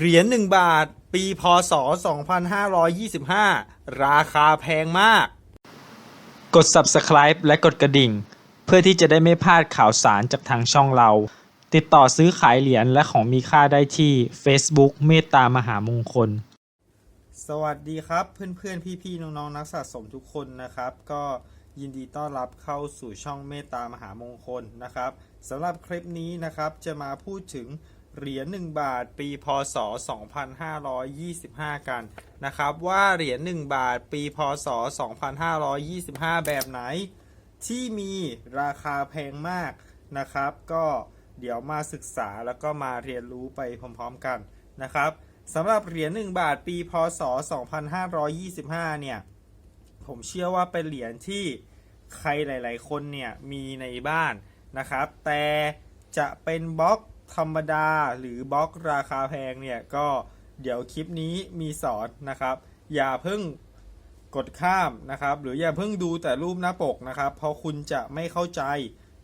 เหรียญ1บาท ปีพศ 2525 ราคาแพงมาก กด subscribe และกดกระดิ่ง เพื่อที่จะได้ไม่พลาดข่าวสารจากทางช่องเรา ติดต่อซื้อขายเหรียญและของมีค่าได้ที่ Facebook เมตตามหามงคล สวัสดีครับเพื่อนๆ พี่ๆ น้องๆ นักสะสมทุกคนนะครับ ก็ยินดีต้อนรับเข้าสู่ช่องเมตตามหามงคลนะครับสำหรับคลิปนี้นะครับจะมาพูดถึง เหรียญ1บาท ปีพศ 2525 กันนะครับ ว่าเหรียญ1บาท ปีพศ 2525 แบบไหน ที่มีราคาแพงมากนะครับ ก็เดี๋ยวมาศึกษาแล้วก็มาเรียนรู้ไปพร้อมๆกันนะครับสำหรับเหรียญ1บาท ปีพศ 2525 เนี่ย ผมเชื่อว่าเป็นเหรียญที่ใครหลาย ๆ คนเนี่ยมีในบ้านนะครับ แต่จะเป็นบล็อก ธรรมดาหรือบล็อกราคาแพงเนี่ยก็เดี๋ยวคลิปนี้มีสอนนะครับ อย่าเพิ่งกดข้ามนะครับ หรืออย่าเพิ่งดูแต่รูปหน้าปกนะครับ เพราะคุณจะไม่เข้าใจ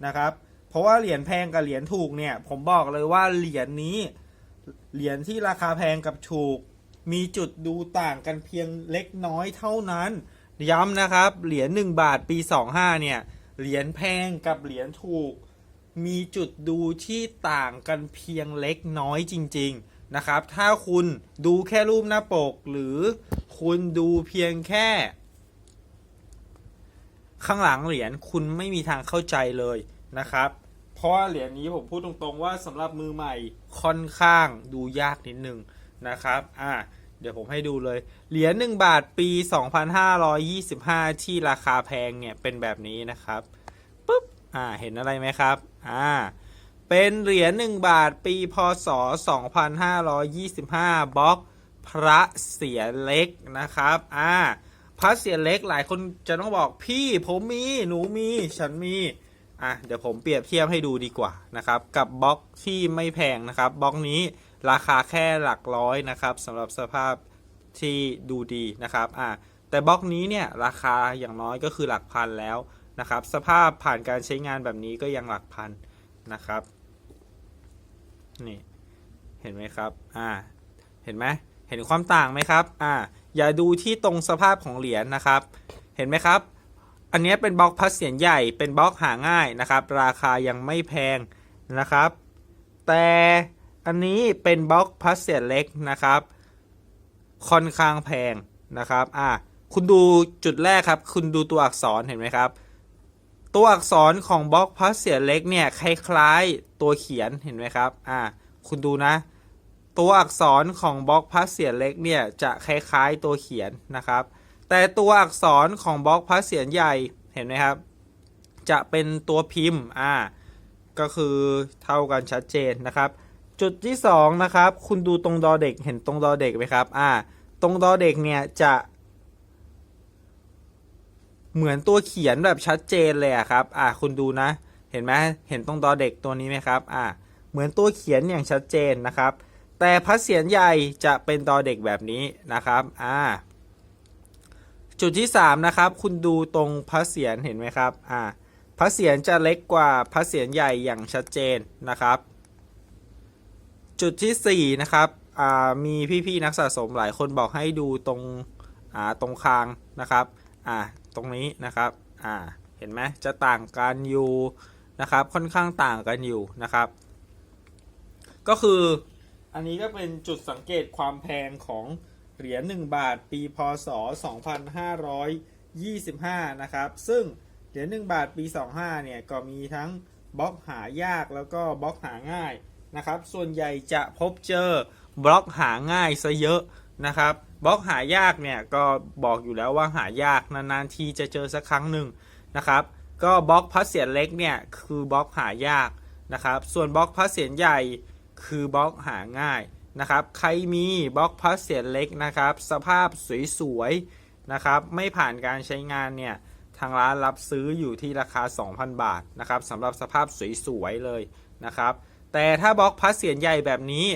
นะครับ เพราะว่าเหรียญแพงกับเหรียญถูกเนี่ย ผมบอกเลยว่าเหรียญนี้เหรียญที่ราคาแพงกับถูก มีจุดดูต่างกันเพียงเล็กน้อยเท่านั้น ย้ำนะครับเหรียญ1บาทปี 25เนี่ยเหรียญแพงกับเหรียญถูก มีจุดดูที่ต่างกันเพียงเล็กน้อยจริง ๆนะครับ ถ้าคุณดูแค่รูปหน้าปก หรือคุณดูเพียงแค่ ข้างหลังเหรียญคุณไม่มีทางเข้าใจเลยนะครับ เพราะว่าเหรียญนี้ผมพูดตรงๆว่าสำหรับมือใหม่ค่อนข้างดูยากนิดนึงนะครับ อ่าเดี๋ยวผมให้ดูเลย เหรียญ1บาทปี 2525 ที่ราคาแพงเนี่ยเป็นแบบนี้นะครับปุ๊บ อ่า เห็นอะไรไหมครับ อ่าเป็นเหรียญ1บาทปีพศ 2525 บล็อกพระเสียเล็กนะครับอ่าพระเสียเล็กหลายคนจะต้องบอกพี่ผมมีหนูมีฉันมีอะเดี๋ยวผมเปรียบเทียบให้ดูดีกว่านะครับ กับบล็อกที่ไม่แพงนะครับบล็อกนี้ราคาแค่หลักร้อยนะครับสำหรับสภาพที่ดูดีนะครับอะแต่บล็อกนี้เนี่ยราคาอย่างน้อยก็คือหลักพันแล้ว นะครับ สภาพผ่านการใช้งานแบบนี้ก็ยังหลักพันนะครับ นี่ เห็นไหมครับ อ่า เห็นไหมเห็นความต่างไหมครับ อ่า อย่าดูที่ตรงสภาพของเหรียญนะครับ เห็นไหมครับ อันนี้เป็นบล็อกพัสเสียนใหญ่ เป็นบล็อกหาง่ายนะครับ ราคายังไม่แพงนะครับ แต่อันนี้เป็นบล็อกพัสเสียนเล็กนะครับ ค่อนข้างแพงนะครับ อ่า คุณดูจุดแรกครับ คุณดูตัวอักษรเห็นไหมครับ ตัวอักษรของบล็อกพัสเสียเล็กเนี่ยคล้ายๆตัวเขียนเห็นไหมครับอ่าคุณดูนะ ตัวอักษรของบล็อกพัสเสียเล็กเนี่ยจะคล้ายๆตัวเขียนนะครับ แต่ตัวอักษรของบล็อกพัสเสียใหญ่เห็นไหมครับ จะเป็นตัวพิมพ์อ่าก็คือเท่ากันชัดเจนนะครับ จุดที่สองนะครับคุณดูตรงดอเด็กเห็นตรงดอเด็กไหมครับอ่าตรงดอเด็กเนี่ยจะ เหมือนตัวเขียนแบบชัดเจนเลยครับ อ่าคุณดูนะ เห็นไหมเห็นตรงดอเด็กตัวนี้ไหมครับ อ่าเหมือนตัวเขียนอย่างชัดเจนนะครับ แต่พัสเสียนใหญ่จะเป็นดอเด็กแบบนี้นะครับ อ่า จุดที่ 3 นะครับ คุณดูตรงพระเศียรเห็นไหมครับ อ่าพระเศียรจะเล็กกว่าพระเศียรใหญ่อย่างชัดเจนนะครับ จุดที่4นะครับ อ่า มีพี่ๆนักสะสมหลายคนบอกให้ดูตรง อ่า ตรงคางนะครับ อ่า ตรงนี้นะครับ อ่า เห็นไหมจะต่างกันอยู่นะครับ ค่อนข้างต่างกันอยู่นะครับ ก็คืออันนี้ก็เป็นจุดสังเกตความแพงของเหรียญ1บาท ปีพศ 2525 นะครับ ซึ่งเหรียญ1บาทปี 25 เนี่ยก็มีทั้งบล็อกหายากแล้วก็บล็อกหาง่ายนะครับ ส่วนใหญ่จะพบเจอบล็อกหาง่ายซะเยอะ นะครับบล็อกหายากเนี่ยก็บอกอยู่แล้วว่าหายากนานๆทีจะเจอสักครั้งหนึ่งนะครับก็บล็อกพัสเสียนเล็กเนี่ยคือบล็อกหายากนะครับส่วนบล็อกพัสเสียนใหญ่คือบล็อกหาง่ายนะครับใครมีบล็อกพัสเสียนเล็กนะครับสภาพสวยๆนะครับไม่ผ่านการใช้งานเนี่ยทางร้านรับซื้ออยู่ที่ราคา 2,000 บาทนะครับสำหรับสภาพสวยๆเลยนะครับแต่ถ้าบล็อกพัสเสียนใหญ่แบบนี้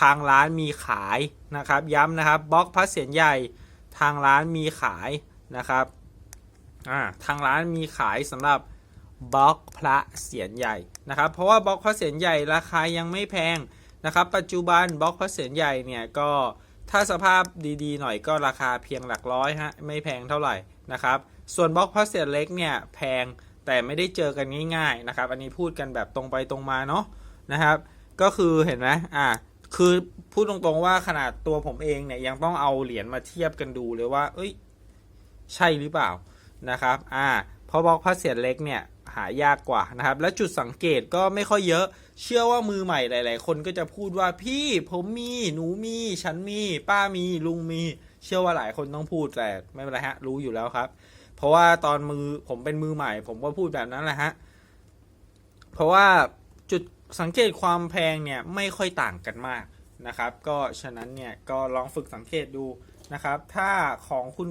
ทางร้านมีขายนะครับ ย้ำนะครับบล็อกพัสเสียนใหญ่ทางร้านมีขายนะครับอ่าทางร้านมีขายสำหรับบล็อกพระเสียนใหญ่นะครับ เพราะว่าบล็อกพระเสียนใหญ่ราคายังไม่แพงนะครับ ปัจจุบันบล็อกพระเศียรใหญ่เนี่ยก็ถ้าสภาพดีๆ หน่อยก็ราคาเพียงหลักร้อยฮะไม่แพงเท่าไหร่นะครับ ส่วนบล็อกพระเศียรเล็กเนี่ยแพงแต่ไม่ได้เจอกันง่ายๆนะครับ อันนี้พูดกันแบบตรงไปตรงมาเนาะนะครับ ก็คือเห็นไหมอ่า คือพูดตรงๆว่าขนาดตัวผมเองเนี่ยยังต้องเอาเหรียญมาเทียบกันดูเลยว่า เอ้ย ใช่หรือเปล่านะครับ อ่าเพราะบล็อกพระเศียรเล็กเนี่ยหายากกว่านะครับ และจุดสังเกตก็ไม่ค่อยเยอะ เชื่อว่ามือใหม่หลาย ๆ คนก็จะพูดว่าพี่ผมมีหนูมี ฉันมี ป้ามีลุงมี เชื่อว่าหลายคนต้องพูดแต่ไม่เป็นไรฮะ รู้อยู่แล้วครับ เพราะว่าตอนมือผมเป็นมือใหม่ ผมก็พูดแบบนั้นแหละฮะเพราะว่าจุด สังเกตความแพงเนี่ยไม่ค่อยต่างกันมากนะครับ ก็ฉะนั้นเนี่ยก็ลองฝึกสังเกตดูนะครับ ถ้าของคุณ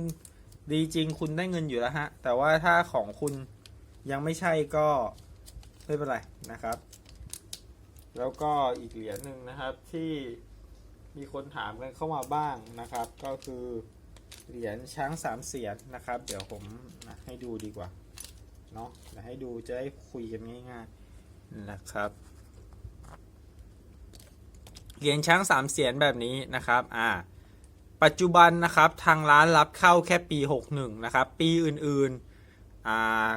ดีจริงคุณได้เงินอยู่แล้วฮะ แต่ว่าถ้าของคุณยังไม่ใช่ก็ไม่เป็นไรนะครับ แล้วก็อีกเหรียญหนึ่งนะครับที่มีคนถามกันเข้ามาบ้างนะครับ ก็คือเหรียญช้างสามเสียนนะครับ เดี๋ยวผมให้ดูดีกว่าเนาะให้ดูจะได้คุยกันง่ายๆนะครับ เหรียญช้างสามเสียนแบบนี้นะครับอ่าปัจจุบันนะครับทางร้านรับเข้าแค่ปี 61 นะครับ ปีอื่นๆอ่า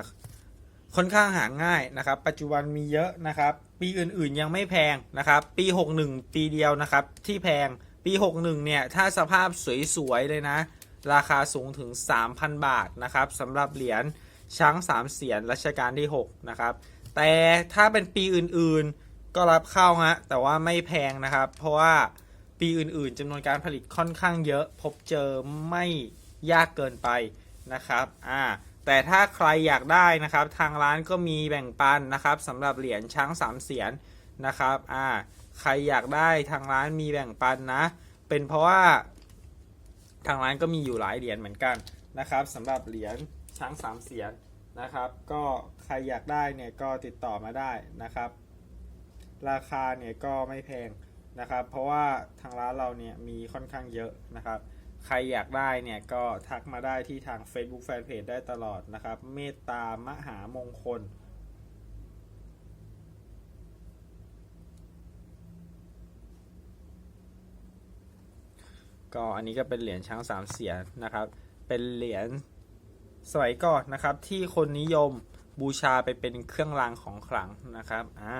ค่อนข้างหาง่ายนะครับ ปัจจุบันมีเยอะนะครับ ปีอื่นๆยังไม่แพงนะครับ ปี 61 ปีเดียวนะครับ ที่แพงปี 61 เนี่ย ถ้าสภาพสวยๆเลยนะ ราคาสูงถึง 3,000 บาทนะครับสำหรับเหรียญช้างสามเสียนรัชกาลที่ 6 นะครับ แต่ถ้าเป็นปีอื่นๆ ก็รับเข้าฮะแต่ว่าไม่แพงนะครับ เพราะว่าปีอื่นๆจำนวนการผลิตค่อนข้างเยอะ พบเจอไม่ยากเกินไปนะครับอ่าแต่ถ้าใครอยากได้นะครับ ทางร้านก็มีแบ่งปันนะครับสำหรับเหรียญช้างสามเสียนนะครับอ่าใครอยากได้ทางร้านมีแบ่งปันนะ เป็นเพราะว่าทางร้านก็มีอยู่หลายเหรียญเหมือนกันนะครับสำหรับเหรียญช้างสามเสียนนะครับ ก็ใครอยากได้เนี่ยก็ติดต่อมาได้นะครับ ราคาเนี่ยก็ไม่แพงนะครับ เพราะว่าทางร้านเราเนี่ยมีค่อนข้างเยอะนะครับ ใครอยากได้เนี่ยก็ทักมาได้ที่ทาง Facebook Fanpage ได้ตลอดนะครับ เมตตามหามงคลก็อันนี้ก็เป็นเหรียญช้างสามเสียนนะครับ เป็นเหรียญสมัยก่อนนะครับที่คนนิยมบูชาไปเป็นเครื่องรางของขลังนะครับ อ่า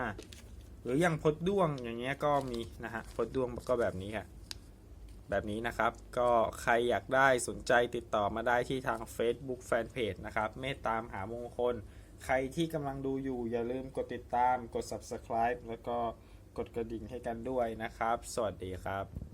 หรืออย่างพดด้วงอย่างเงี้ยก็มีนะฮะพดด้วงก็แบบนี้ค่ะแบบนี้นะครับ ก็ใครอยากได้สนใจติดต่อมาได้ที่ทาง Facebook Fanpage นะครับ เมตตามหามงคล ใครที่กำลังดูอยู่อย่าลืมกดติดตาม กด Subscribe แล้วก็กดกระดิ่งให้กันด้วยนะครับ สวัสดีครับ